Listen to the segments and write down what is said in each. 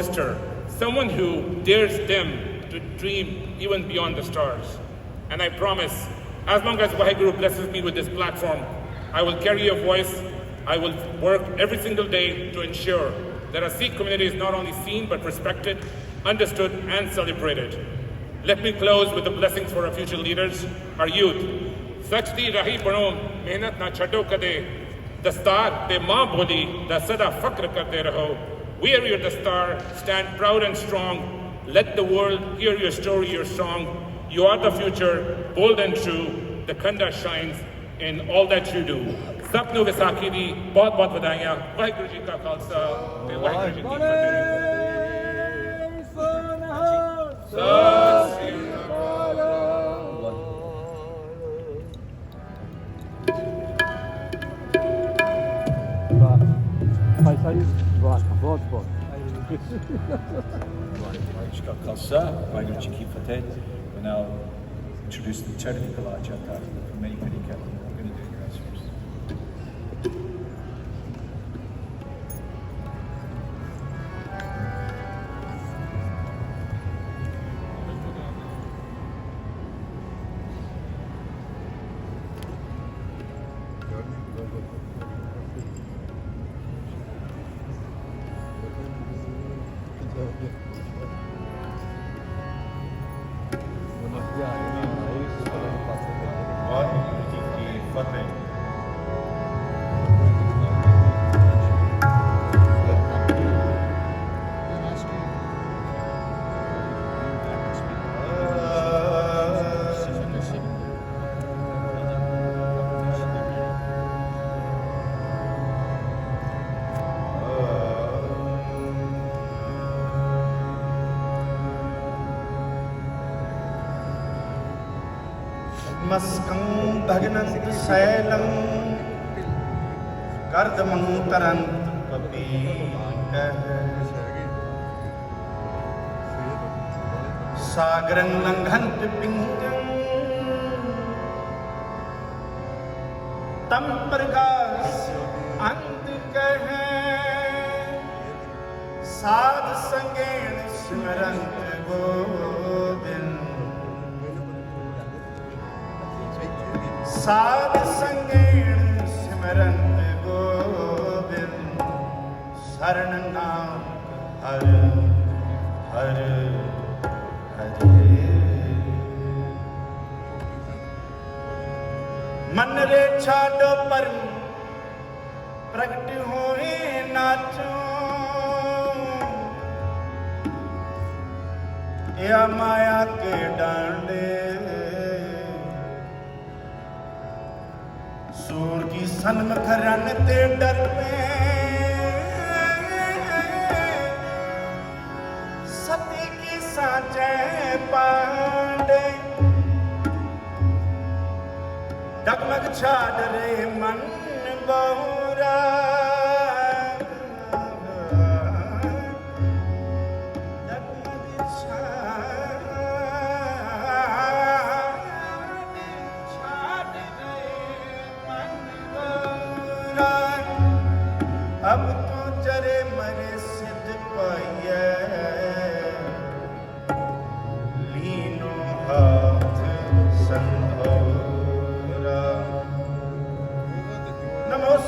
Sister, someone who dares them to dream even beyond the stars. And I promise, as long as Waheguru blesses me with this platform, I will carry your voice. I will work every single day to ensure that our Sikh community is not only seen but respected, understood, and celebrated. Let me close with the blessings for our future leaders, our youth. ਸੱਚ ਦੀ ਰਾਹੀ ਬਣੋ ਮਿਹਨਤ ਨਾ ਛੱਡੋ ਕਦੇ ਦਸਤਾਰ ਤੇ ਮਾਂ ਬੋਲੀ ਦਾ ਸਦਾ ਫਕਰ ਕਰਦੇ ਰਹੋ wear your dastar stand proud and strong let the world hear your story your song you are the future bold and true the khanda shines in all that you do ਸਭ ਨੂੰ ਵਿਸਾਖੀ ਦੀ ਬਹੁਤ ਬਹੁਤ ਵਧਾਈਆਂ ਵਾਹਿਗੁਰੂ ਜੀ ਕਾ ਖਾਲਸਾ ਤੇ ਵਾਹਿਗੁਰੂ ਜੀ ਕੀ ਫਤਿਹ Marichka Khalsa, Vairociki Fateh, and now introduce the Charity Kalacha for many, many categories. ਕੀ ਮਸਕੰ ਭਗਨੰਤ ਸੈਲੰ ਕਰਦਮੰ ਤਰੰਤ ਪਪੀਕਹਿ ਸਾਗਰੰ ਲੰਘੰਤ ਪਿੰਜੰ ਤਮ ਪ੍ਰਗਾਸ ਅੰਤ ਕਹੈ ਸਾਧ ਸੰਗੇਣ ਸਿਮਰੰਤ ਗੋਬਿੰਦ ਸਾਧ ਸੰਗੇਣ ਸਿਮਰੰਤ ਗੋਬਿੰਦ ਸਰਣ ਨਾਮ ਹਰ ਹਰ, ਹਰੇ। ਮਨ ਰੇ ਛਾਡੋ ਪਰਮ ਪ੍ਰਗਟ ਹੋਏ ਨਾਚੋ ਇਹ ਮਾਇਆ ਕੇ ਡਾਂਡੇ। ਸੂਰ ਕੀ ਸਨਮੁਖ ਰਨ ਤੇ ਡਰ ਪੇ। ਸਤੀ ਕੀ ਸਾਚੈ ਪਾਂਡੇ। ਡਗਮਗ ਛਾੜ ਰੇ ਮਨ ਬਉਰਾ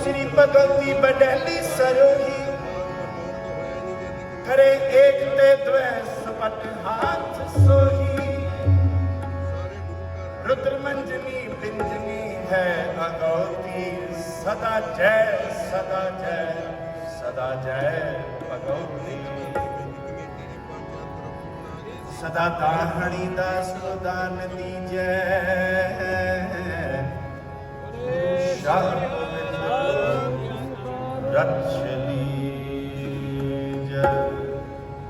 श्री भगवती बडहली सरोही खरे एक ते द्वे सपट हाथ सोही रुद्र मंजनी पिंजनी है भगवती सदा जय सदा जय सदा जय भगवती सदा दाहणी दा सुदान दी जय शाह ਰਛ ਲੀਜ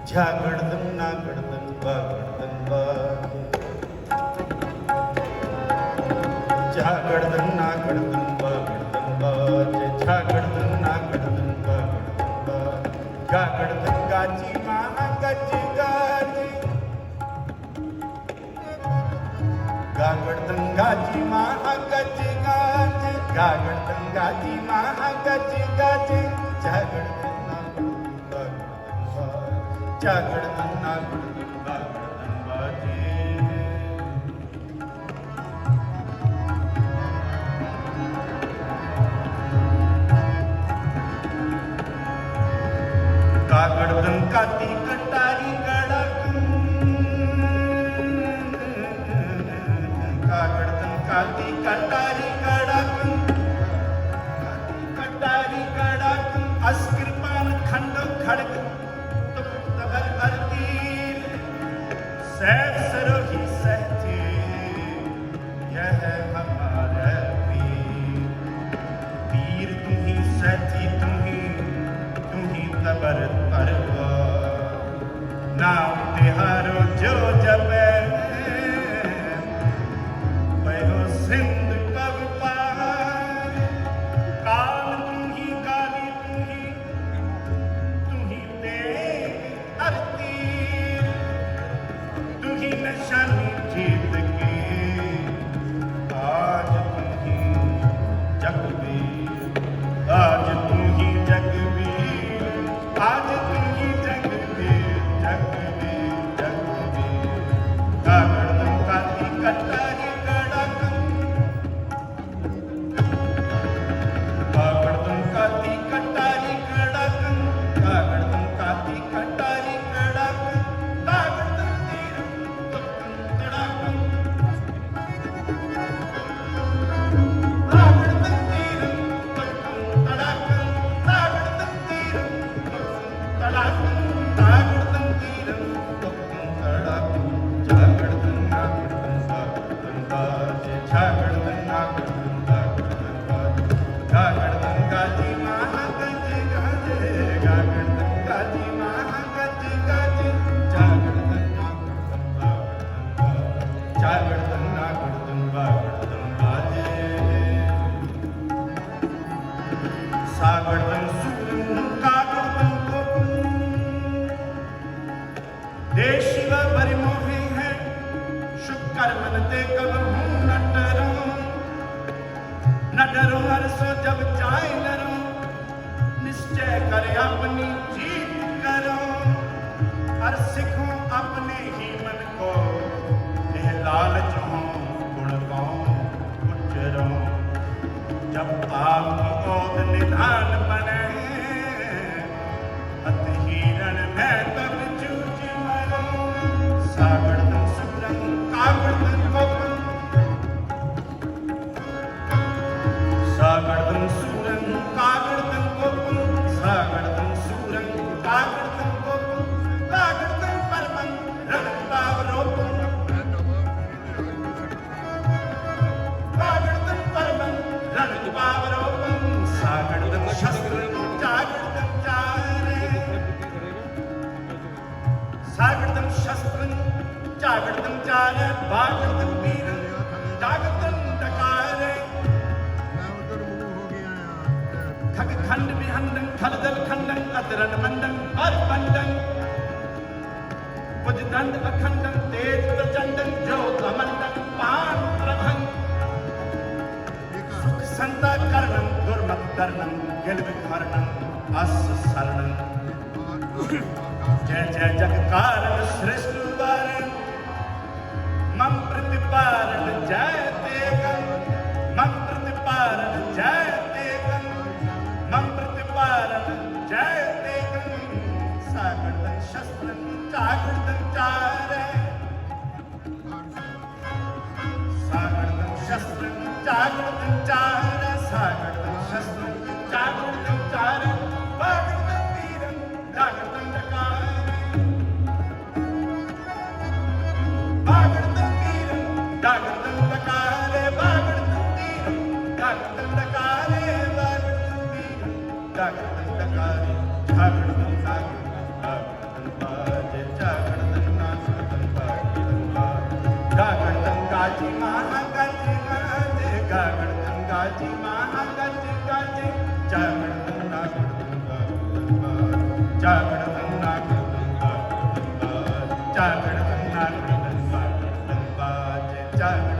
ਝਾਗੜਦਨ ਨਾ ਗੜਦਨ ਬਾ ਗੜਦਨ ਬਾ ਝਾਗੜਦਨ ਨਾ ਗੜਦਨ ਬਾ ਗੜਦਨ ਬਾ ਜੇ ਝਾਗੜਦਨ ਨਾ ਗੜਦਨ ਬਾ ਗੜਦਨ ਬਾ ਝਾਗੜਦਨ ਗਾਚੀ ਮਾਂ ਗੱਜੀ ਗਾਚੀ ਗਾਗੜਦਨ ਗਾਚੀ ਮਾਂ ਗੱਜੀ ਗਾਚੀ ਗਾਗੜ ਗਾਜੀ ਮਹਾ ਗੱਜ ਗਾਜ ਝਾਗੜਦਨ ਨਾਗੜਦਨ ਬਾਗੜਦਨ ਬਾਜ ਜਾਗੜਨ ਨਾਗੜਨ সাড়ে न डरूं हर सो जब जाए लरूं निश्चय कर अपनी जीत करो हर सिखूं अपने ही मन को यह लालच हो गुण गाऊं उच्चरों जब आपकी ओद निधान बने अत हिरण में तब ਜਾਗੜਦੰ ਚਾਰ ਬਾਗੜਦੰ ਪੀਰ ਜਾਗਦੰ ਤਕਾਰ ਮੈਂ ਉਧਰ ਮੂੰਹ ਹੋ ਗਿਆ ਆ ਖਗ ਖੰਡ ਬਿਹੰਦੰ ਖਲਦਲ ਖੰਡੰ ਅਦਰਨ ਮੰਦੰ ਹਰ ਬੰਦੰ ਪੁਜ ਦੰਦ ਅਖੰਡੰ ਤੇਜ ਪ੍ਰਚੰਡੰ ਜੋ ਅਮੰਦੰ ਪਾਨ ਸੰਤਾ ਕਰਨੰ ਦੁਰਮਤ ਕਰਨੰ ਗਿਲ ਵਿਖਰਨੰ ਅਸ ਸਰਣੰ ਜੈ ਜੈ ਜਗਕਾਰਨ ਸ੍ਰਿਸ਼ਟ ਵਾਰਨ ਮਮ ਪ੍ਰਤਿਪਾਰਨ ਜੈ ਚਾਗੜ ਤੰਨਾ ਕਰਦੰਬਾ ਕਰਦੰਬਾ ਚਾਗੜ ਤੰਨਾ ਕਰਦੰਬਾ ਕਰਦੰਬਾ, ਜੇ ਚਾਗੜ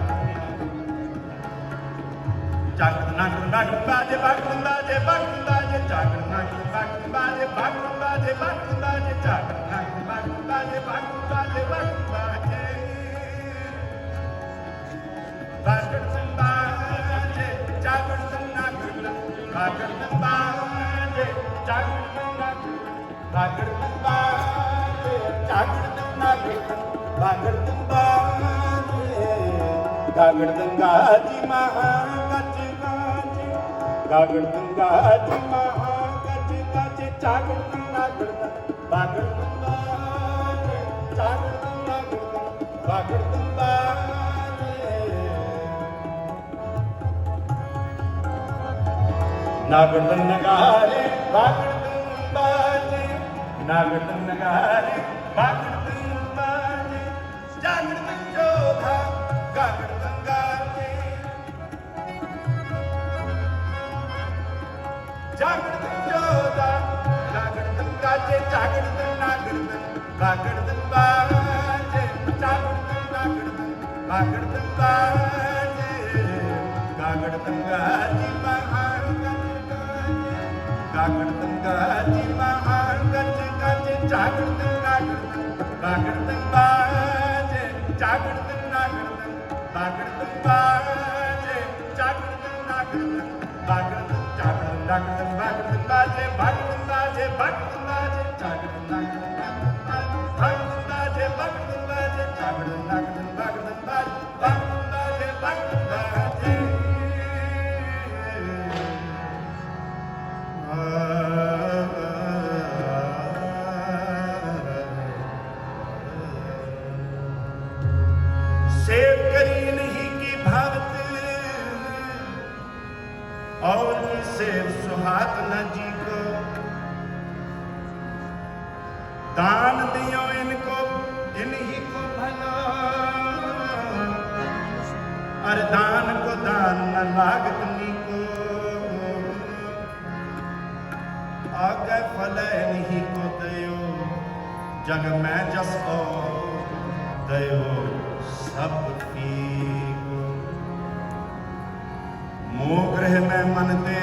ਚਾਗੜ ਤੰਨਾ ਕਰਦੰਬਾ ਜੇ ਬਾਗਦੰਬਾ ਜੇ ਬਾਗਦੰਬਾ ਜੇ ਚਾਗੜ ਤੰਨਾ ਕਰਦੰਬਾ ਜੇ ਬਾਗਦੰਬਾ ਜੇ ਬਾਗਦੰਬਾ ਜੇ ਚਾਗੜ ਤੰਨਾ ਕਰਦੰਬਾ ਜੇ ਬਾਗਦੰਬਾ ਜੇ ਬਾਗਦੰਬਾ ਜੇ ਬਾਗੜ ਤੰਨਾ ਜੇ ਚਾਗੜ ਤੰਨਾ ਕਰਦੰਬਾ ਕਰਦੰਬਾ ਜੇ ਚਾਗੜ ਗਾਗੜ ਗੰਗਾ ਜੀ ਮਹਾ ਗੱਜ ਗੱਜ ਗਾਗੜ ਗੰਗਾ ਜੀ ਮਹਾ ਗੱਜ ਗੱਜ ਜਾਗੜ ਸੰਨਾਗੜ ਬਾਗੜ ਸੰਬਾਜੇ ਜਾਗੜ ਸੰਨਾਗੜ ਬਾਗੜ ਸੰਬਾਜੇ ਨਾਗਣ ਨਗਾਰੇ ਬਾਗਣ ਨਾਗਣ ਨਗਾਰੇ ਬਾਗਣ ਬਾਜੇ ਜਾਗਣ ਜੋਧਾ ਗਾਗਣ ਗੰਗਾਜੇ ਜਾਗਣ ਜੋਧਾ ਗਾਗਣ ਗੰਗਾਜੇ ਜਾਗਣ ਨਾਗਣ ਬਾਗਣ ਬਾਜੇ ਜਾਗਣ ਨਾਗਣ ਬਾਗਣ ਬਾਜੇ ਗਾਗੜ ਗੰਗਾ ਮਹਾਨ ਗਾਗੜ ਗੰਗਾ ਗੱਜ ਜਾਗੜ ਗੰਗਾ ਗਾਗੜ ਗੰਗਾ ਜੇ ਜਾਗੜ ਗੰਗਾ ਗਾਗੜ ਗੰਗਾ ਜੇ ਜਾਗੜ ਗੰਗਾ ਗਾਗੜ ਜਾਗੜ ਗੰਗਾ ਗਾਗੜ ਗੰਗਾ ਜੇ ਬਾਗੜ ਗੰਗਾ ਜੇ ਬਾਗੜ ਗੰਗਾ ਜੇ ਜਾਗੜ ਗੰਗਾ और दान को दान न लागत नी को आगे फल नहीं को दयो जग में जस को दयो सब को मोह ग्रह में मन दे